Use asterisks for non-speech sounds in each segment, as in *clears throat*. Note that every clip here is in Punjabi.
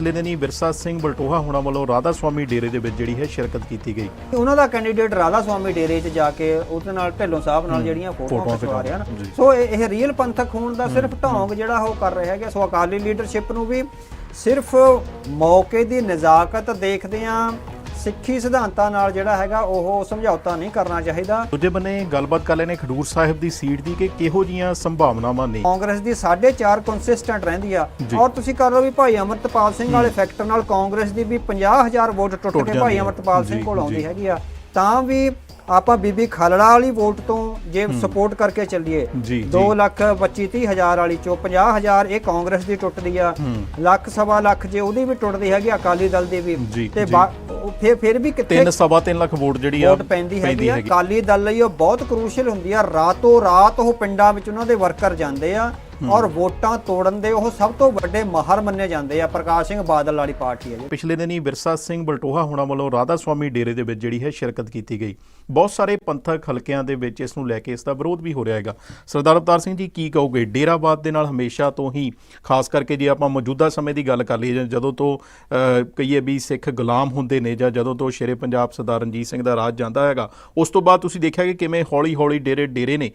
ਪਿਛਲੇ ਦਿਨੀ ਵਿਰਸਾ ਸਿੰਘ ਬਲਟੋਹਾ ਹੋਣਾ ਵੱਲੋਂ ਰਾਧਾ ਸੁਆਮੀ ਡੇਰੇ ਦੇ ਵਿੱਚ ਜਿਹੜੀ ਹੈ ਸ਼ਿਰਕਤ ਕੀਤੀ ਗਈ। ਉਹਨਾਂ ਦਾ ਕੈਂਡੀਡੇਟ ਰਾਧਾ ਸਵਾਮੀ ਡੇਰੇ 'ਚ ਜਾ ਕੇ ਉਹਦੇ ਨਾਲ ਢਿੱਲੋਂ ਸਾਹਿਬ ਨਾਲ ਜਿਹੜੀਆਂ ਫੋਟੋਆਂ ਖਿਚਵਾ ਰਹੇ ਜੀ। ਸੋ ਇਹ ਰੀਅਲ ਪੰਥਕ ਹੋਣ ਦਾ ਸਿਰਫ ਢੋਂਗ ਜਿਹੜਾ ਉਹ ਕਰ ਰਹੇ ਹੈਗੇ। ਸੋ ਅਕਾਲੀ ਲੀਡਰਸ਼ਿਪ ਨੂੰ ਵੀ ਸਿਰਫ ਮੌਕੇ ਦੀ ਨਜ਼ਾਕਤ ਦੇਖਦੇ ਆ ਸਿੱਖੀ ਸਿਧਾਂਤਾਂ ਨਾਲ ਜਿਹੜਾ ਹੈਗਾ ਉਹ ਸਮਝੌਤਾ ਨਹੀਂ ਕਰਨਾ ਚਾਹੀਦਾ ਦੂਜੇ ਬੰਨੇ ਗੱਲਬਾਤ ਕਰ ਲੈਣੇ ਖਡੂਰ ਸਾਹਿਬ ਦੀ ਸੀਟ ਦੀ ਕਿ ਕਿਹੋ ਜੀਆਂ ਸੰਭਾਵਨਾਵਾਂ ਨੇ ਕਾਂਗਰਸ ਦੀ 4.5 ਕੰਸਿਸਟੈਂਟ ਰਹਿੰਦੀ ਆ। ਔਰ ਤੁਸੀਂ ਕਰ ਲਓ ਵੀ ਭਾਈ ਅਮਰਤਪਾਲ ਸਿੰਘ ਵਾਲੇ ਫੈਕਟਰ ਨਾਲ ਕਾਂਗਰਸ ਦੀ ਵੀ 50000 ਵੋਟ ਟੁੱਟ ਕੇ ਭਾਈ। ਅਮਰਤਪਾਲ ਸਿੰਘ ਕੋਲ ਆਉਂਦੀ। ਹੈਗੀ ਆ ਤਾਂ ਵੀ ਆਪਾਂ ਬੀਬੀ ਖਾਲੜਾ ਵਾਲੀ ਵੋਟ ਤੋਂ ਜੇ ਸਪੋਰਟ ਕਰਕੇ ਚੱਲੀਏ ਜੀ, 2 ਲੱਖ 25 30 ਹਜ਼ਾਰ ਵਾਲੀ ਚੋਂ 50000 ਇਹ ਕਾਂਗਰਸ ਦੀ ਟੁੱਟਦੀ ਆ ਲੱਖ ਸਵਾ ਲੱਖ ਜੇ ਉਹਦੀ ਵੀ ਟੁੱਟਦੀ ਹੈਗੀ ਅਕਾਲੀ ਦਲ ਦੀ ਵੀ। ਤੇ ਫਿਰ ਫਿਰ ਵੀ ਕਿੱਥੇ ਤਿੰਨ ਸਵਾ ਤਿੰਨ ਲੱਖ ਵੋਟ ਜਿਹੜੀ ਆ ਵੋਟ ਪੈਂਦੀ ਹੈਗੀ ਆ। ਅਕਾਲੀ ਦਲ ਲਈ ਉਹ ਬਹੁਤ ਕਰੂਸ਼ਲ ਹੁੰਦੀ ਆ। ਰਾਤੋਂ ਰਾਤ ਉਹ ਪਿੰਡਾਂ ਵਿੱਚ ਉਹਨਾਂ ਦੇ ਵਰਕਰ ਜਾਂਦੇ ਆ। ਔਰ ਵੋਟਾਂ ਤੋੜਨ ਦੇ ਉਹ ਸਭ ਤੋਂ ਵੱਡੇ ਮਾਹਰ ਮੰਨੇ ਜਾਂਦੇ ਆ ਪ੍ਰਕਾਸ਼ ਸਿੰਘ ਬਾਦਲ ਵਾਲੀ ਪਾਰਟੀ ਹੈ ਜੀ। ਪਿਛਲੇ ਦਿਨੀ ਵਿਰਸਾ ਸਿੰਘ ਬਲਟੋਹਾ ਹੋਣਾ ਵੱਲੋਂ ਰਾਧਾ ਸੁਆਮੀ ਡੇਰੇ ਦੇ ਵਿੱਚ ਜਿਹੜੀ ਹੈ ਸ਼ਿਰਕਤ ਕੀਤੀ ਗਈ। ਬਹੁਤ ਸਾਰੇ ਪੰਥਕ ਹਲਕਿਆਂ ਦੇ ਵਿੱਚ ਇਸ ਨੂੰ ਲੈ ਕੇ ਇਸ ਦਾ ਵਿਰੋਧ ਵੀ ਹੋ ਰਿਹਾ ਹੈਗਾ। ਸਰਦਾਰ ਅਵਤਾਰ ਸਿੰਘ ਜੀ ਕੀ ਕਹੋਗੇ? ਡੇਰਾਬਾਦ ਦੇ ਨਾਲ ਹਮੇਸ਼ਾ ਤੋਂ ਹੀ ਖਾਸ ਕਰਕੇ ਜੇ ਆਪਾਂ ਮੌਜੂਦਾ ਸਮੇਂ ਦੀ ਗੱਲ ਕਰ ਲਈਏ ਜਾਂ ਜਦੋਂ ਤੋਂ ਕਹੀਏ ਵੀ ਸਿੱਖ ਗੁਲਾਮ ਹੁੰਦੇ ਨੇ ਜਾਂ ਜਦੋਂ ਤੋਂ ਸ਼ੇਰੇ ਪੰਜਾਬ ਸਰਦਾਰ ਰਣਜੀਤ ਸਿੰਘ ਦਾ ਰਾਜ ਜਾਂਦਾ ਹੈਗਾ ਉਸ ਤੋਂ ਬਾਅਦ ਤੁਸੀਂ ਦੇਖਿਆ ਕਿ ਕਿਵੇਂ ਹੌਲੀ ਹੌਲੀ ਡੇਰੇ ਡੇਰੇ ਨੇ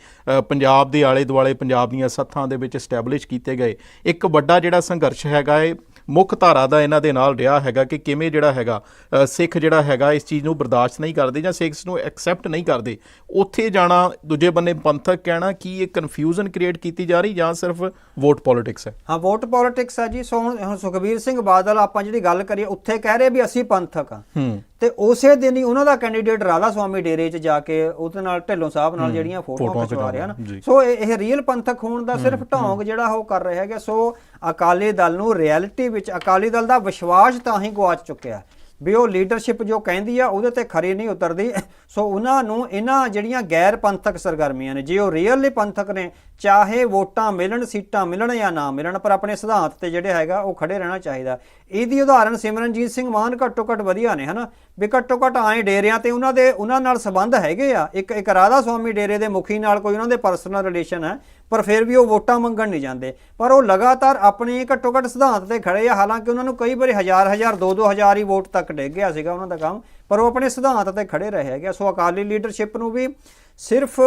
ਪੰਜਾਬ ਦੇ ਆਲੇ ਦੁਆਲੇ ਪੰਜਾਬ ਦੀਆਂ ਸੱਥਾਂ ਦੇ ਵਿੱਚ ਐਸਟੈਬਲਿਸ਼ ਕੀਤੇ ਗਏ। ਇੱਕ ਵੱਡਾ ਜਿਹੜਾ ਸੰਘਰਸ਼ ਹੈਗਾ ਇਹ ਮੁੱਖ ਧਾਰਾ ਦਾ ਇਹਨਾਂ ਦੇ ਨਾਲ ਰਿਹਾ ਹੈਗਾ ਕਿ ਕਿਵੇਂ ਜਿਹੜਾ ਹੈਗਾ ਸਿੱਖ ਜਿਹੜਾ ਹੈਗਾ ਇਸ ਚੀਜ਼ ਨੂੰ ਬਰਦਾਸ਼ਤ ਨਹੀਂ ਕਰਦੇ ਜਾਂ ਸਿੱਖਸ ਨੂੰ ਐਕਸੈਪਟ ਨਹੀਂ ਕਰਦੇ। ਉੱਥੇ ਜਾਣਾ ਦੂਜੇ ਬੰਨੇ ਪੰਥਕ ਕਹਿਣਾ ਕੀ ਇਹ ਕਨਫਿਊਜ਼ਨ ਕ੍ਰੀਏਟ ਕੀਤੀ ਜਾ ਰਹੀ ਜਾਂ ਸਿਰਫ ਵੋਟ ਪੋਲਿਟਿਕਸ ਹੈ? ਹਾਂ ਵੋਟ ਪੋਲਿਟਿਕਸ ਆ ਜੀ। ਸੋ ਹੁਣ ਸੁਖਬੀਰ ਸਿੰਘ ਬਾਦਲ ਆਪਾਂ ਜਿਹੜੀ ਗੱਲ ਕਰੀਏ ਉੱਥੇ ਕਹਿ ਰਹੇ ਵੀ ਅਸੀਂ ਪੰਥਕ ਆ ਹੂੰ। ਤੇ ਉਸੇ ਦਿਨ ਹੀ ਉਹਨਾਂ ਦਾ ਕੈਂਡੀਡੇਟ ਰਾਧਾ ਸਵਾਮੀ ਡੇਰੇ 'ਚ ਜਾ ਕੇ ਉਹਦੇ ਨਾਲ ਢਿੱਲੋਂ ਸਾਹਿਬ ਨਾਲ ਜਿਹੜੀਆਂ ਫੋਟੋਆਂ ਖਿਚਵਾ ਰਹੇ ਜੀ। ਸੋ ਇਹ ਇਹ ਰੀਅਲ ਪੰਥਕ ਹੋਣ ਦਾ ਸਿਰਫ ਢੋਂਗ ਜਿਹੜਾ ਉਹ ਕਰ ਰਹੇ ਹੈਗੇ। ਸੋ ਅਕਾਲੀ ਦਲ ਨੂੰ ਰਿਐਲਿਟੀ ਵਿੱਚ ਅਕਾਲੀ ਦਲ ਦਾ ਵਿਸ਼ਵਾਸ ਤਾਂ ਹੀ ਗਵਾਚ ਚੁੱਕਿਆ। ਵੀ ਉਹ ਲੀਡਰਸ਼ਿਪ ਜੋ ਕਹਿੰਦੀ ਆ, ਉਹਦੇ ਤੇ ਖਰੀ ਨਹੀਂ ਉਤਰਦੀ। ਸੋ ਉਹਨਾਂ ਨੂੰ ਇਹਨਾਂ ਜਿਹੜੀਆਂ ਗੈਰ ਪੰਥਕ ਸਰਗਰਮੀਆਂ ਨੇ, ਜੇ ਉਹ ਰੀਅਲੀ ਪੰਥਕ ਨੇ, ਚਾਹੇ ਵੋਟਾਂ ਮਿਲਣ, ਸੀਟਾਂ ਮਿਲਣ ਜਾਂ ਨਾ ਮਿਲਣ, ਪਰ ਆਪਣੇ ਸਿਧਾਂਤ ਤੇ ਜਿਹੜੇ ਹੈਗਾ, ਉਹ ਖੜੇ ਰਹਿਣਾ ਚਾਹੀਦਾ। ਇਹਦੀ ਉਦਾਹਰਣ ਸਿਮਰਨਜੀਤ ਸਿੰਘ ਮਾਨ ਘੱਟੋ ਘੱਟ ਵਧੀਆ ਨੇ, ਹਨਾ? ਵੀ ਘੱਟੋ ਘੱਟ ਆਏ ਡੇਰਿਆਂ ਤੇ ਉਹਨਾਂ ਦੇ, ਉਹਨਾਂ ਨਾਲ ਸੰਬੰਧ ਹੈਗੇ ਆ। ਇੱਕ ਇੱਕ ਰਾਧਾ ਸਵਾਮੀ ਡੇਰੇ ਦੇ ਮੁਖੀ ਨਾਲ ਕੋਈ ਉਹਨਾਂ ਦੇ ਪਰਸਨਲ ਰਿਲੇਸ਼ਨ ਹੈ। ਪਰ ਫਿਰ ਵੀ ਉਹ ਵੋਟਾਂ ਮੰਗਣ ਨਹੀਂ ਜਾਂਦੇ। ਪਰ ਉਹ ਲਗਾਤਾਰ ਆਪਣੇ ਘੱਟੋ ਘੱਟ ਸਿਧਾਂਤ ਤੇ ਖੜੇ ਆ। ਹਾਲਾਂਕਿ ਉਹਨਾਂ ਨੂੰ ਕਈ ਵਾਰੀ ਹਜ਼ਾਰ ਹਜ਼ਾਰ, ਦੋ ਦੋ ਹਜ਼ਾਰ ਹੀ ਵੋਟ ਤੱਕ ਡਿੱਗ ਗਿਆ ਸੀਗਾ ਉਹਨਾਂ ਦਾ ਕੰਮ। ਪਰ ਉਹ ਆਪਣੇ ਸਿਧਾਂਤ ਤੇ ਖੜੇ ਰਹੇ ਹੈਗੇ ਸੋ ਅਕਾਲੀ ਲੀਡਰਸ਼ਿਪ ਨੂੰ ਵੀ ਸਿਰਫ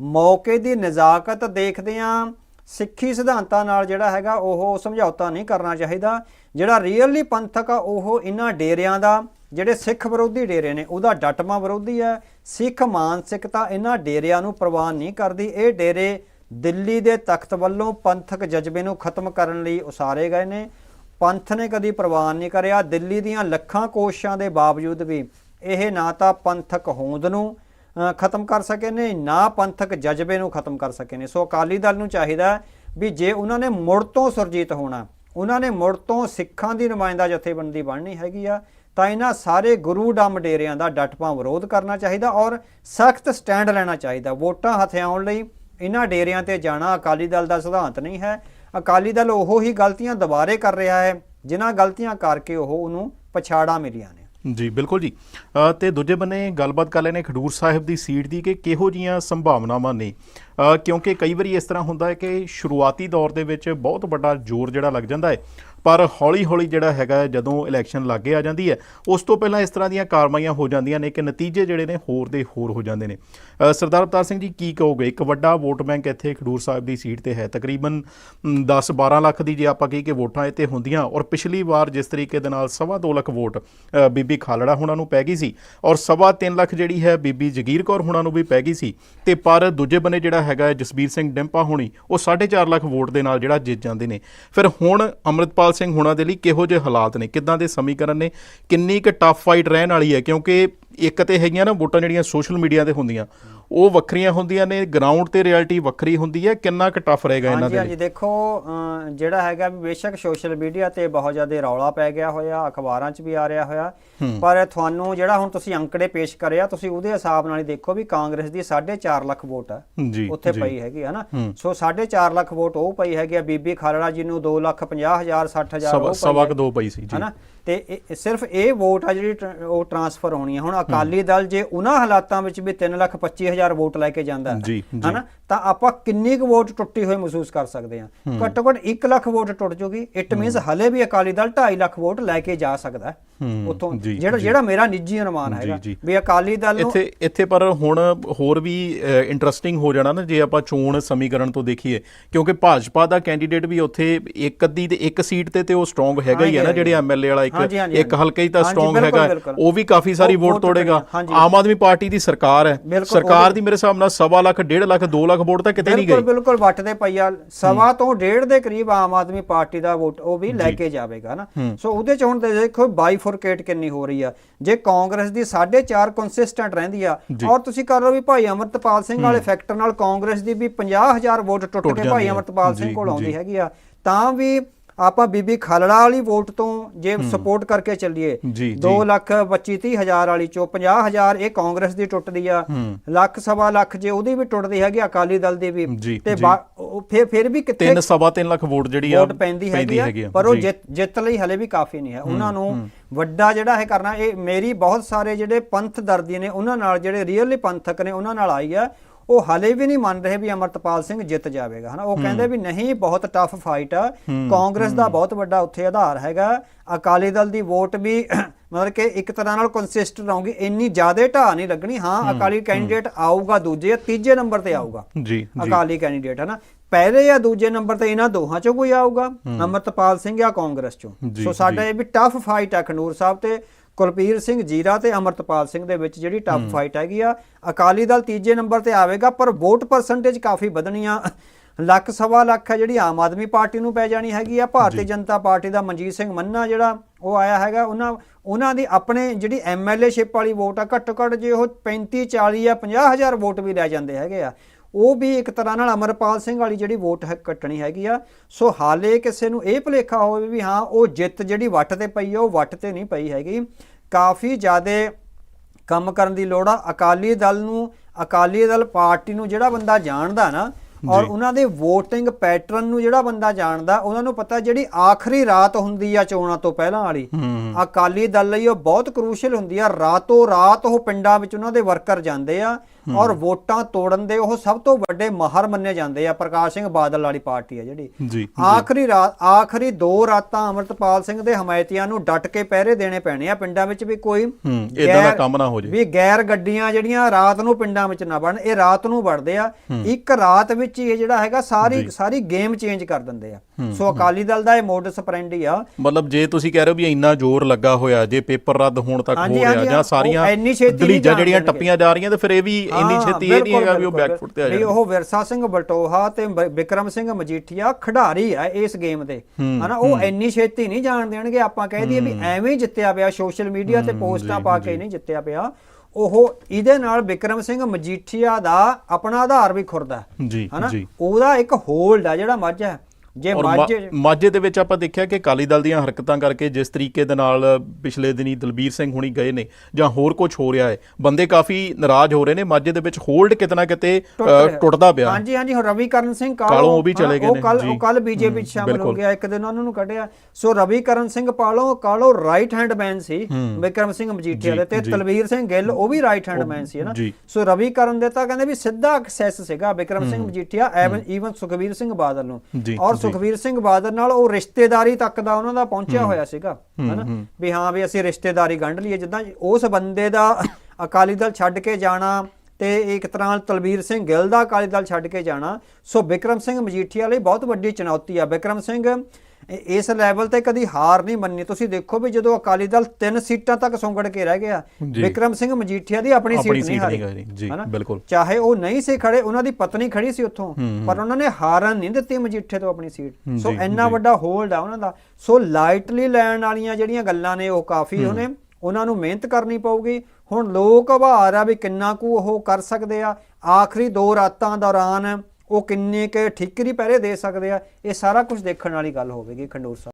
ਮੌਕੇ ਦੀ ਨਜ਼ਾਕਤ ਦੇਖਦੇ ਆ, ਸਿੱਖੀ ਸਿਧਾਂਤਾਂ ਨਾਲ ਜਿਹੜਾ ਹੈਗਾ, ਉਹ ਸਮਝੌਤਾ ਨਹੀਂ ਕਰਨਾ ਚਾਹੀਦਾ। ਜਿਹੜਾ ਰੀਅਲੀ ਪੰਥਕ ਆ, ਉਹ ਇਹਨਾਂ ਡੇਰਿਆਂ ਦਾ, ਜਿਹੜੇ ਸਿੱਖ ਵਿਰੋਧੀ ਡੇਰੇ ਨੇ, ਉਹਦਾ ਡਟਮਾ ਵਿਰੋਧੀ ਹੈ ਸਿੱਖ ਮਾਨਸਿਕਤਾ ਇਹਨਾਂ ਡੇਰਿਆਂ ਨੂੰ ਪ੍ਰਵਾਨ ਨਹੀਂ ਕਰਦੀ। ਇਹ ਡੇਰੇ ਦਿੱਲੀ ਦੇ ਤਖਤ ਵੱਲੋਂ ਪੰਥਕ ਜਜ਼ਬੇ ਨੂੰ ਖਤਮ ਕਰਨ ਲਈ ਉਸਾਰੇ ਗਏ ਨੇ। ਪੰਥ ਨੇ ਕਦੀ ਪ੍ਰਵਾਨ ਨਹੀਂ ਕਰਿਆ। ਦਿੱਲੀ ਦੀਆਂ ਲੱਖਾਂ ਕੋਸ਼ਿਸ਼ਾਂ ਦੇ ਬਾਵਜੂਦ ਵੀ ਇਹ ਨਾ ਤਾਂ ਪੰਥਕ ਹੋਂਦ ਨੂੰ ਖਤਮ ਕਰ ਸਕੇ ਨੇ, ਨਾ ਪੰਥਕ ਜਜ਼ਬੇ ਨੂੰ ਖਤਮ ਕਰ ਸਕੇ ਨੇ। ਸੋ ਅਕਾਲੀ ਦਲ ਨੂੰ ਚਾਹੀਦਾ ਵੀ ਜੇ ਉਹਨਾਂ ਨੇ ਮੁੜ ਤੋਂ ਸੁਰਜੀਤ ਹੋਣਾ, ਉਹਨਾਂ ਨੇ ਮੁੜ ਤੋਂ ਸਿੱਖਾਂ ਦੀ ਨੁਮਾਇੰਦਾ ਜਥੇਬੰਦੀ ਬਣਨੀ ਹੈਗੀ ਆ, ਤਾਂ ਇਹਨਾਂ ਸਾਰੇ ਗੁਰੂ ਡੰਮ ਡੇਰਿਆਂ ਦਾ ਡਟਪਾ ਵਿਰੋਧ ਕਰਨਾ ਚਾਹੀਦਾ ਔਰ ਸਖਤ ਸਟੈਂਡ ਲੈਣਾ ਚਾਹੀਦਾ। ਵੋਟਾਂ ਹਥਿਆਉਣ ਲਈ ਇਹਨਾਂ ਡੇਰਿਆਂ ਤੇ ਜਾਣਾ ਅਕਾਲੀ ਦਲ ਦਾ ਸਿਧਾਂਤ ਨਹੀਂ ਹੈ। ਅਕਾਲੀ ਦਲ ਉਹੋ ਹੀ ਗਲਤੀਆਂ ਦੁਬਾਰੇ ਕਰ ਰਿਹਾ ਹੈ ਜਿਨ੍ਹਾਂ ਗਲਤੀਆਂ ਕਰਕੇ ਉਹ ਉਹਨੂੰ ਪਛਾੜਾ ਮਿਲੀਆਂ ਨੇ। ਜੀ ਬਿਲਕੁਲ ਜੀ। ਅ, ਤੇ ਦੂਜੇ ਬੰਨੇ ਗੱਲਬਾਤ ਕਰ ਲੈਣੇ ਖਡੂਰ ਸਾਹਿਬ ਦੀ ਸੀਟ ਦੀ ਕਿ ਕਿਹੋ ਜੀਆਂ ਸੰਭਾਵਨਾਵਾਂ ਨੇ। ਕਿਉਂਕਿ ਕਈ ਵਾਰੀ ਇਸ ਤਰ੍ਹਾਂ ਹੁੰਦਾ ਹੈ ਕਿ ਸ਼ੁਰੂਆਤੀ ਦੌਰ ਦੇ ਵਿੱਚ ਬਹੁਤ ਵੱਡਾ ਜ਼ੋਰ ਜਿਹੜਾ ਲੱਗ ਜਾਂਦਾ ਹੈ। ਪਰ ਹੌਲੀ-ਹੌਲੀ ਜਿਹੜਾ ਹੈਗਾ, ਜਦੋਂ ਇਲੈਕਸ਼ਨ ਲਾਗੇ ਆ ਜਾਂਦੀ ਹੈ, ਉਸ ਤੋਂ ਪਹਿਲਾਂ ਇਸ ਤਰ੍ਹਾਂ ਦੀਆਂ ਕਾਰਵਾਈਆਂ ਹੋ ਜਾਂਦੀਆਂ ਨੇ ਕਿ ਨਤੀਜੇ ਜਿਹੜੇ ਨੇ ਹੋਰ ਦੇ ਹੋਰ ਹੋ ਜਾਂਦੇ ਨੇ। ਸਰਦਾਰ ਅਵਤਾਰ ਸਿੰਘ ਜੀ, ਕੀ ਕਹੋਗੇ? ਇੱਕ ਵੱਡਾ ਵੋਟ ਬੈਂਕ ਇੱਥੇ ਖਡੂਰ ਸਾਹਿਬ ਦੀ ਸੀਟ ਤੇ ਹੈ। ਤਕਰੀਬਨ 10-12 ਲੱਖ ਦੀ ਜੇ ਆਪਾਂ ਕਹੀ ਕਿ ਵੋਟਾਂ ਇੱਥੇ ਹੁੰਦੀਆਂ, ਔਰ ਪਿਛਲੀ ਵਾਰ ਜਿਸ ਤਰੀਕੇ ਦੇ ਨਾਲ ਸਵਾ ਦੋ ਲੱਖ ਵੋਟ ਬੀਬੀ ਖਾਲੜਾ ਹੁਣਾਂ ਨੂੰ ਪੈ ਗਈ ਸੀ, ਔਰ ਸਵਾ ਤਿੰਨ ਲੱਖ ਜਿਹੜੀ ਹੈ ਬੀਬੀ ਜਗੀਰ ਕੌਰ ਹੁਣਾਂ ਨੂੰ ਵੀ ਪੈ ਗਈ ਸੀ, ਤੇ ਪਰ ਦੂਜੇ ਬੰਨੇ ਜਿਹੜਾ ਹੈਗਾ ਜਸਬੀਰ ਸਿੰਘ ਡਿੰਪਾ ਹੁਣੀ, ਉਹ 4.5 ਲੱਖ ਵੋਟ ਦੇ ਨਾਲ ਜਿਹੜਾ ਜਿੱਤ ਜਾਂਦੇ ਨੇ। ਫਿਰ ਹੁਣ ਅੰਮ੍ਰਿਤਪਾਲ ਸਿੰਘ ਹੁਣਾਂ ਦੇ ਲਈ ਕਿਹੋ ਜਿਹੇ ਹਾਲਾਤ ਨੇ? ਕਿੱਦਾਂ ਦੇ ਸਮੀਕਰਨ ਨੇ? ਕਿੰਨੀ ਕੁ ਟਫ ਫਾਈਟ ਰਹਿਣ ਵਾਲੀ ਹੈ? ਕਿਉਂਕਿ ਇੱਕ ਤੇ ਹੈਗੀਆਂ ਨਾ ਵੋਟਾਂ ਜਿਹੜੀਆਂ ਸੋਸ਼ਲ ਮੀਡੀਆ ਤੇ ਹੁੰਦੀਆਂ ਉਹ ਵੱਖਰੀਆਂ ਹੁੰਦੀਆਂ ਨੇ ਗਰਾਊਂਡ ਤੇ ਰਿਐਲਿਟੀ ਵੱਖਰੀ ਹੁੰਦੀ ਹੈ ਕਿੰਨਾ ਕੁ ਟਫ ਰਹੇਗਾ ਇਹਨਾਂ ਦੇ ਹਾਂਜੀ ਦੇਖੋ ਜਿਹੜਾ ਹੈਗਾ ਵੀ ਬੇਸ਼ੱਕ ਸੋਸ਼ਲ ਮੀਡੀਆ ਤੇ ਬਹੁਤ ਜ਼ਿਆਦਾ ਰੌਲਾ ਪੈ ਗਿਆ ਹੋਇਆ ਅਖਬਾਰਾਂ 'ਚ ਵੀ ਆ ਰਿਹਾ ਹੋਇਆ ਪਰ ਤੁਹਾਨੂੰ ਜਿਹੜਾ ਹੁਣ ਤੁਸੀਂ ਅੰਕੜੇ ਪੇਸ਼ ਕਰਿਆ ਤੁਸੀਂ ਉਹਦੇ ਹਿਸਾਬ ਨਾਲ ਹੀ ਦੇਖੋ ਵੀ ਕਾਂਗਰਸ ਦੀ 4.5 ਲੱਖ ਵੋਟ ਆ ਉੱਥੇ। ਪਈ ਹੈਗੀ ਹੈ। ਨਾ ਸੋ 4.5 ਲੱਖ ਵੋਟ ਉਹ ਪਈ ਹੈਗੀ ਆ ਬੀਬੀ ਖਾਲੜਾ ਜੀ ਨੂੰ 2 ਲੱਖ 50 ਹਜ਼ਾਰ 60 ਹਜ਼ਾਰ ਉਹ ਪਈ ਸਵਾ। ਕੁ ਦੋ ਪਈ ਸੀ ਜੀ। ਹਨਾ? ਤੇ ਸਿਰਫ ਇਹ ਵੋਟ ਆ ਜਿਹੜੀ ਉਹ ਟਰਾਂਸਫਰ ਹੋਣੀ ਹੈ ਹੁਣ ਅਕਾਲੀ ਦਲ ਜੇ ਉਹਨਾਂ ਹਾਲਾਤਾਂ ਵਿੱਚ ਵੀ 325000 ਵੋਟ ਲੈ ਕੇ ਜਾਂਦਾ ਹੈ। ਹਨਾ ਤਾਂ ਆਪਾਂ ਕਿੰਨੀ ਕੁ ਵੋਟ ਟੁੱਟੀ ਹੋਈ ਮਹਿਸੂਸ ਕਰ ਸਕਦੇ ਹਾਂ। ਘੱਟੋ ਘੱਟ 1 ਲੱਖ ਵੋਟ ਟੁੱਟ ਜੂਗੀ। ਇਟ ਮੀਨਸ ਹਲੇ ਵੀ ਅਕਾਲੀ ਦਲ 2.5 ਲੱਖ ਵੋਟ ਲੈ ਕੇ ਜਾ ਸਕਦਾ ਉੱਥੋਂ ਜਿਹੜਾ। ਜਿਹੜਾ ਮੇਰਾ ਨਿੱਜੀ ਅਨੁਮਾਨ ਹੈਗਾ। ਵੀ ਅਕਾਲੀ ਦਲ ਨੂੰ ਇੱਥੇ ਇੱਥੇ ਪਰ ਹੁਣ ਹੋਰ ਵੀ ਇੰਟਰਸਟਿੰਗ ਹੋ ਜਾਣਾ ਨਾ ਜੇ ਆਪਾਂ ਚੋਣ ਸਮੀਕਰਨ ਤੋਂ ਦੇਖੀਏ। ਕਿਉਂਕਿ ਭਾਜਪਾ ਦਾ ਕੈਂਡੀਡੇਟ ਵੀ ਉੱਥੇ ਇੱਕ ਅੱਧੀ ਤੇ ਇੱਕ ਸੀਟ ਤੇ ਤੇ ਉਹ ਸਟਰੋਂਗ ਹੈਗਾ ਹੀ ਹੈ ਨਾ ਜਿਹੜੇ ਐਮਐਲਏ ਵਾਲਾ ਇੱਕ ਇੱਕ। ਹਲਕਾ ਹੀ ਤਾਂ ਸਟਰੋਂਗ ਬਿਲਕੁਲ, ਹੈਗਾ। ਬਿਲਕੁਲ। ਉਹ ਵੀ ਕਾਫੀ ਸਾਰੀ ਵੋਟ ਤੋੜੇਗਾ। ਆਮ ਆਦਮੀ ਪਾਰਟੀ ਦੀ ਸਰਕਾਰ ਹੈ। ਬਿਲਕੁਲ, ਸਰਕਾਰ ਦੀ ਮੇਰੇ ਹਿਸਾਬ ਨਾਲ ਸਵਾ ਲੱਖ ਡੇਢ ਲੱਖ 2 ਲੱਖ ਵੋਟ ਤਾਂ ਕਿਤੇ ਨਹੀਂ ਬਿਲਕੁਲ ਗਈ। ਬਿਲਕੁਲ ਵੱਟਦੇ ਪਈਆ ਸਵਾ ਤੋਂ ਡੇਢ ਦੇ ਕਰੀਬ ਆਮ ਆਦਮੀ ਪਾਰਟੀ ਦਾ ਵੋਟ ਉਹ ਵੀ ਲੈ ਕੇ ਜਾਵੇਗਾ ਨਾ। ਸੋ ਉਹਦੇ ਚ ਹੁਣ ਦੇਖੋ ਬਾਈਫੋਰਕੇਟ ਕਿੰਨੀ ਹੋ ਰਹੀ ਆ। ਜੇ ਕਾਂਗਰਸ ਦੀ 4.5 ਕੰਸਿਸਟੈਂਟ ਰਹਿੰਦੀ ਆ ਔਰ ਤੁਸੀਂ ਕਰ ਲਓ ਵੀ ਭਾਈ ਅਮਰਤਪਾਲ ਸਿੰਘ ਵਾਲੇ ਫੈਕਟਰ ਨਾਲ ਕਾਂਗਰਸ ਦੀ ਵੀ 50000 ਵੋਟ ਟੁੱਟ ਕੇ ਭਾਈ। ਅਮਰਤਪਾਲ ਸਿੰਘ ਕੋਲ ਆਉਂਦੀ। ਹੈਗੀ ਆ ਤਾਂ ਵੀ ਆਪਾਂ ਬੀਬੀ ਖਾਲੜਾ ਵਾਲੀ ਵੋਟ ਤੋਂ ਜੇ ਸਪੋਰਟ ਕਰਕੇ ਚੱਲੀਏ ਜੀ, 2 ਲੱਖ 25 30 ਹਜ਼ਾਰ ਵਾਲੀ ਚੋਂ 50000 ਇਹ ਕਾਂਗਰਸ ਦੀ ਟੁੱਟਦੀ ਆ ਲੱਖ ਸਵਾ ਲੱਖ ਜੇ ਉਹਦੀ ਵੀ ਟੁੱਟਦੀ ਹੈਗੀ ਅਕਾਲੀ ਦਲ ਦੀ ਵੀ। ਤੇ ਫਿਰ ਫਿਰ ਵੀ ਕਿੱਥੇ ਤਿੰਨ ਸਵਾ ਤਿੰਨ ਲੱਖ ਵੋਟ ਜਿਹੜੀ ਆ ਵੋਟ ਪੈਂਦੀ ਹੈਗੀ ਪਰ ਉਹ ਜਿੱਤ ਜਿੱਤ ਲਈ ਹਲੇ ਵੀ ਕਾਫੀ ਨਹੀਂ ਹੈ। ਉਹਨਾਂ ਨੂੰ ਵੱਡਾ ਜਿਹੜਾ ਹੈ ਕਰਨਾ ਇਹ ਮੇਰੀ ਬਹੁਤ ਸਾਰੇ ਜਿਹੜੇ ਪੰਥ ਦਰਦੀ ਨੇ ਉਹਨਾਂ ਨਾਲ ਜਿਹੜੇ ਰੀਅਲੀ ਪੰਥਕ ਨੇ ਉਹਨਾਂ ਨਾਲ ਆਈ ਆ। ਉਹ ਹਲੇ ਵੀ ਨਹੀਂ ਮੰਨ ਰਹੇ ਵੀ ਅਮਰਤਪਾਲ ਸਿੰਘ ਜਿੱਤ ਜਾਵੇਗਾ ਹਨਾ? ਉਹ ਕਹਿੰਦੇ ਵੀ ਨਹੀਂ ਬਹੁਤ ਟਫ ਫਾਈਟ ਆ। ਕਾਂਗਰਸ ਦਾ ਬਹੁਤ ਵੱਡਾ ਉੱਥੇ ਆਧਾਰ ਹੈਗਾ। ਅਕਾਲੀ ਦਲ ਦੀ ਵੋਟ ਵੀ *clears throat* ਮਤਲਬ ਕਿ ਇੱਕ ਤਰ੍ਹਾਂ ਨਾਲ ਕੰਸਿਸਟੈਂਟ ਰਹੂਗੀ ਇੰਨੀ ਜ਼ਿਆਦਾ ਢਾਹ ਨਹੀਂ ਲੱਗਣੀ। ਹਾਂ ਅਕਾਲੀ ਕੈਂਡੀਡੇਟ ਆਊਗਾ ਦੂਜੇ ਜਾਂ ਤੀਜੇ ਨੰਬਰ ਤੇ ਆਊਗਾ। ਜੀ ਅਕਾਲੀ ਕੈਂਡੀਡੇਟ ਹੈ ਨਾ ਪਹਿਲੇ ਜਾਂ ਦੂਜੇ ਨੰਬਰ ਤੇ ਇਹਨਾਂ ਦੋਹਾਂ ਚੋਂ ਕੋਈ ਆਊਗਾ ਅਮਰਤਪਾਲ ਸਿੰਘ ਜਾਂ ਕਾਂਗਰਸ ਚੋਂ। ਸੋ ਸਾਡਾ ਇਹ ਵੀ ਟਫ ਫਾਈਟ ਹੈ ਖਨੂਰ ਸਾਹਿਬ ਤੇ। ਕੁਲਪੀਰ ਸਿੰਘ ਜੀਰਾ ਤੇ ਅਮਰਤਪਾਲ ਸਿੰਘ ਦੇ ਵਿੱਚ ਜਿਹੜੀ ਟਫ ਫਾਈਟ ਹੈਗੀ ਆ ਅਕਾਲੀ ਦਲ ਤੀਜੇ ਨੰਬਰ ਤੇ ਆਵੇਗਾ ਪਰ ਵੋਟ ਪਰਸੈਂਟੇਜ ਕਾਫੀ ਵਧਣੀ ਆ ਲੱਖ ਸਵਾ ਲੱਖ ਹੈ ਜਿਹੜੀ ਆਮ ਆਦਮੀ ਪਾਰਟੀ ਨੂੰ ਪੈ ਜਾਣੀ ਹੈਗੀ ਆ। ਭਾਰਤੀ ਜਨਤਾ ਪਾਰਟੀ ਦਾ ਮਨਜੀਤ ਸਿੰਘ ਮੰਨਾ ਜਿਹੜਾ ਉਹ ਆਇਆ ਹੈਗਾ। ਉਹਨਾਂ ਉਹਨਾਂ ਦੀ ਆਪਣੇ ਜਿਹੜੀ ਐਮਐਲਏ ਸ਼ਿਪ ਵਾਲੀ ਵੋਟ ਆ ਘੱਟੋ ਘੱਟ ਜੇ ਉਹ 35 40 ਜਾਂ 50 ਹਜ਼ਾਰ ਵੋਟ ਵੀ ਲੈ ਜਾਂਦੇ ਹੈਗੇ ਆ। ਉਹ ਵੀ ਇੱਕ ਤਰ੍ਹਾਂ ਨਾਲ ਅਮਰਪਾਲ ਸਿੰਘ ਵਾਲੀ ਜਿਹੜੀ ਵੋਟ ਹੈ ਕੱਟਣੀ ਹੈਗੀ ਆ। ਸੋ ਹਾਲੇ ਕਿਸੇ ਨੂੰ ਇਹ ਭੁਲੇਖਾ ਹੋਵੇ ਵੀ ਹਾਂ ਉਹ ਜਿੱਤ ਜਿਹੜੀ ਵੱਟ ਤੇ ਪਈ ਆ ਉਹ ਵੱਟ ਤੇ ਨਹੀਂ ਪਈ ਹੈਗੀ। ਕਾਫੀ ਜ਼ਿਆਦੇ ਕੰਮ ਕਰਨ ਦੀ ਲੋੜ ਆ। ਅਕਾਲੀ ਦਲ ਨੂੰ ਅਕਾਲੀ ਦਲ ਪਾਰਟੀ ਨੂੰ ਜਿਹੜਾ ਬੰਦਾ ਜਾਣਦਾ ਨਾ ਔਰ ਉਹਨਾਂ ਦੇ VOTING ਪੈਟਰਨ ਨੂੰ ਜਿਹੜਾ ਬੰਦਾ ਜਾਣਦਾ ਉਹਨਾਂ ਨੂੰ ਪਤਾ ਜਿਹੜੀ ਆਖਰੀ ਰਾਤ ਹੁੰਦੀ ਆ ਚੋਣਾਂ ਤੋਂ ਪਹਿਲਾਂ ਵਾਲੀ। ਅਕਾਲੀ ਦਲ ਲਈ ਉਹ ਬਹੁਤ ਕਰੂਸ਼ਲ ਹੁੰਦੀ ਆ। ਰਾਤੋਂ ਰਾਤ ਉਹ ਪਿੰਡਾਂ ਵਿੱਚ ਉਹਨਾਂ ਦੇ ਵਰਕਰ ਜਾਂਦੇ ਆ। ਔਰ ਵੋਟਾਂ ਤੋੜਨ ਦੇ ਉਹ ਸਭ ਤੋਂ ਵੱਡੇ ਮਾਹਰ ਮੰਨੇ ਜਾਂਦੇ ਆ ਪ੍ਰਕਾਸ਼ ਸਿੰਘ ਬਾਦਲ ਵਾਲੀ ਪਾਰਟੀ ਆ ਜਿਹੜੀ। ਆਖਰੀ ਰਾਤ ਆਖਰੀ ਦੋ ਰਾਤਾਂ ਅਮਰਤਪਾਲ ਸਿੰਘ ਦੇ ਹਮਾਇਤੀਆਂ ਨੂੰ ਡਟ ਕੇ ਪਹਿਰੇ ਦੇਣੇ ਪੈਣੇ ਆ ਪਿੰਡਾਂ ਵਿੱਚ ਵੀ ਕੋਈ ਇਦਾਂ ਦਾ ਕੰਮ ਨਾ ਹੋ ਜੇ। ਵੀ ਗੈਰ ਗੱਡੀਆਂ ਜਿਹੜੀਆਂ ਰਾਤ ਨੂੰ ਪਿੰਡਾਂ ਵਿੱਚ ਨਾ ਬਣਨ ਇਹ ਰਾਤ ਨੂੰ ਵੜਦੇ ਆ। ਇੱਕ ਰਾਤ ਵਿੱਚ ਹੀ ਇਹ ਜਿਹੜਾ ਹੈਗਾ ਸਾਰੀ ਸਾਰੀ ਗੇਮ ਚੇਂਜ ਕਰ ਦਿੰਦੇ ਆ। ਸੋ ਅਕਾਲੀ ਦਲ ਦਾ ਇਹ ਮੋਡਸ ਆਪਰੈਂਡੀ ਆ। ਮਤਲਬ ਜੇ ਤੁਸੀਂ ਕਹਿ ਰਹੇ ਹੋ ਵੀ ਇੰਨਾ ਜ਼ੋਰ ਲੱਗਾ ਹੋਇਆ ਜੇ ਪੇਪਰ ਰੱਦ ਹੋਣ ਤੱਕ ਹੋ ਹਾਂਜੀ, ਜਾਂ ਸਾਰੀਆਂ ਦਲੀਜਾਂ ਜਿਹੜੀਆਂ ਟੱਪੀਆਂ ਜਾ ਰਹੀਆਂ ਤੇ ਫਿਰ ਇਹ ਵੀ ਇੰਨੀ ਹਾਂ, ਛੇਤੀ ਇਹ ਨਹੀਂ ਹੈਗਾ ਵੀ ਉਹ ਬਿਲਕੁਲ। ਬੈਕ ਫੁੱਟ ਤੇ ਆ ਨਹੀਂ, ਜਾਣ। ਉਹ ਵਿਰਸਾ ਸਿੰਘ ਬਲਟੋਹਾ ਤੇ ਵਿਕਰਮ ਸਿੰਘ ਮਜੀਠੀਆ ਖਿਡਾਰੀ ਆ ਇਸ ਗੇਮ ਦੇ ਹਨਾ ਉਹ ਇੰਨੀ ਛੇਤੀ ਨਹੀਂ ਜਾਣ ਦੇਣਗੇ। ਆਪਾਂ ਕਹਿ ਦਈਏ ਵੀ ਐਵੇਂ ਹੀ ਜਿੱਤਿਆ ਪਿਆ ਸੋਸ਼ਲ ਮੀਡੀਆ ਤੇ ਪੋਸਟਾਂ ਪਾ ਕੇ ਨਹੀਂ ਜਿੱਤਿਆ ਪਿਆ। ਉਹ ਇਹਦੇ ਨਾਲ ਵਿਕਰਮ ਸਿੰਘ ਮਜੀਠੀਆ ਦਾ ਆਪਣਾ ਆਧਾਰ ਵੀ ਖੁਰਦਾ। ਜੀ ਹਨਾ ਉਹਦਾ ਇੱਕ ਹੋਲਡ ਆ ਜਿਹੜਾ ਮੱਝ ਹੈ। ਜੇ ਮੱਝ ਮਾਝੇ ਦੇ ਵਿੱਚ ਆਪਾਂ ਦੇਖਿਆ ਕਿ ਅਕਾਲੀ ਦਲ ਦੀਆਂ ਹਰਕਤਾਂ ਕਰਕੇ ਜਿਸ ਤਰੀਕੇ ਦੇ ਨਾਲ ਪਿਛਲੇ ਦਿਨੀ ਦਲਬੀਰ ਸਿੰਘ ਹੁਣੀ ਗਏ ਨੇ ਜਾਂ ਹੋਰ ਕੁਝ ਹੋ ਰਿਹਾ ਹੈ ਬੰਦੇ ਕਾਫੀ ਨਾਰਾਜ਼ ਹੋ ਰਹੇ ਨੇ ਮਾਝੇ ਦੇ ਵਿੱਚ ਹੋਲਡ ਕਿਤਨਾ ਕਿਤੇ। ਟੁੱਟਦਾ ਪਿਆ ਹਾਂਜੀ ਹਾਂਜੀ ਹੁਣ ਰਵੀ ਕਰਨ ਸਿੰਘ ਕਾਲੋਂ ਕਾਲੋਂ ਉਹ ਵੀ ਚਲੇ ਗਏ ਉਹ ਨੇ, ਕੱਲ ਜੀ। ਉਹ ਕੱਲ ਬੀਜੇਪੀ ਚ ਸ਼ਾਮਲ ਹੋ। ਗਿਆ ਇੱਕ ਦਿਨ ਉਹਨਾਂ ਨੂੰ ਕੱਢਿਆ ਸੋ ਰਵੀ ਕਰਨ ਸਿੰਘ ਪਾਲੋਂ ਕਾਲੋਂ ਰਾਈਟ ਹੈਂਡ ਮੈਨ ਸੀ ਵਿਕਰਮ ਸਿੰਘ ਮਜੀਠੀਆ ਦੇ ਤੇ। ਤਲਵੀਰ ਸਿੰਘ ਗਿੱਲ ਉਹ ਵੀ ਰਾਈਟ ਹੈਂਡ ਮੈਨ ਸੀ ਹੈ ਨਾ ਜੀ। ਸੋ ਰਵੀ ਕਰਨ ਦੇ ਤਾਂ ਕਹਿੰਦੇ ਵੀ ਸਿੱਧਾ ਐਕਸੈਸ ਸੀਗਾ ਵਿਕਰਮ ਸਿੰਘ ਮਜੀਠੀਆ ਈਵਨ ਸੁਖਵੀਰ ਸਿੰਘ ਬਾਦਲ ਨੂੰ ਔਰ। ਸੁਖਵੀਰ ਸਿੰਘ ਬਾਦਲ ਨਾਲ ਉਹ ਰਿਸ਼ਤੇਦਾਰੀ ਤੱਕ ਦਾ ਉਹਨਾਂ ਦਾ ਪਹੁੰਚਿਆ ਹੋਇਆ ਸੀਗਾ ਹੈਨਾ? ਵੀ ਹਾਂ ਵੀ ਅਸੀਂ ਰਿਸ਼ਤੇਦਾਰੀ ਗੰਢ ਲਈਏ ਜਿੱਦਾਂ ਉਸ ਬੰਦੇ ਦਾ ਅਕਾਲੀ ਦਲ ਛੱਡ ਕੇ ਜਾਣਾ ਤੇ ਇੱਕ ਤਰ੍ਹਾਂ ਤਲਵੀਰ ਸਿੰਘ ਗਿੱਲ ਦਾ ਅਕਾਲੀ ਦਲ ਛੱਡ ਕੇ ਜਾਣਾ ਸੋ ਵਿਕਰਮ ਸਿੰਘ ਮਜੀਠੀਆ ਲਈ ਬਹੁਤ ਵੱਡੀ ਚੁਣੌਤੀ ਆ। ਵਿਕਰਮ ਸਿੰਘ ਇਸ ਲੈਵਲ ਤੇ ਕਦੀ ਹਾਰ ਨਹੀਂ ਮੰਨੀ ਤੁਸੀਂ ਦੇਖੋ ਵੀ ਜਦੋਂ ਅਕਾਲੀ ਦਲ ਤਿੰਨ ਸੀਟਾਂ ਤੱਕ ਸੁੰਗੜ ਕੇ ਰਹਿ ਗਿਆ। ਵਿਕਰਮ ਸਿੰਘ ਮਜੀਠੀਆ ਦੀ ਆਪਣੀ ਸੀਟ ਨਹੀਂ ਹਾਰੀ ਜੀ? ਬਿਲਕੁਲ। ਚਾਹੇ ਉਹ ਨਹੀਂ ਸੀ ਖੜੇ ਉਹਨਾਂ ਦੀ ਪਤਨੀ ਖੜੀ ਸੀ ਉੱਥੋਂ ਪਰ ਉਹਨਾਂ ਨੇ ਹਾਰਨ ਨਹੀਂ ਦਿੱਤੀ ਮਜੀਠੇ ਤੋਂ ਆਪਣੀ ਸੀਟ ਸੋ ਇੰਨਾ। ਵੱਡਾ ਹੋਲਡ ਆ ਉਹਨਾਂ ਦਾ ਸੋ ਲਾਈਟਲੀ ਲੈਣ ਵਾਲੀਆਂ ਜਿਹੜੀਆਂ ਗੱਲਾਂ ਨੇ ਉਹ ਕਾਫੀ ਉਹਨੇ ਉਹਨਾਂ ਨੂੰ ਮਿਹਨਤ ਕਰਨੀ ਪਊਗੀ ਹੁਣ ਲੋਕ ਆਭਾਰ ਆ ਵੀ ਕਿੰਨਾ ਕੁ ਉਹ ਕਰ ਸਕਦੇ ਆ ਆਖਰੀ ਦੋ ਰਾਤਾਂ ਦੌਰਾਨ ਉਹ ਕਿੰਨੇ ਕੇ ਠੀਕਰੀ ਪਹਿਰੇ ਦੇ ਸਕਦੇ ਆ, ਇਹ ਸਾਰਾ ਕੁਝ ਦੇਖਣ ਵਾਲੀ ਗੱਲ ਹੋਵੇਗੀ ਖੰਡੂਰ ਸਾਹਿਬ।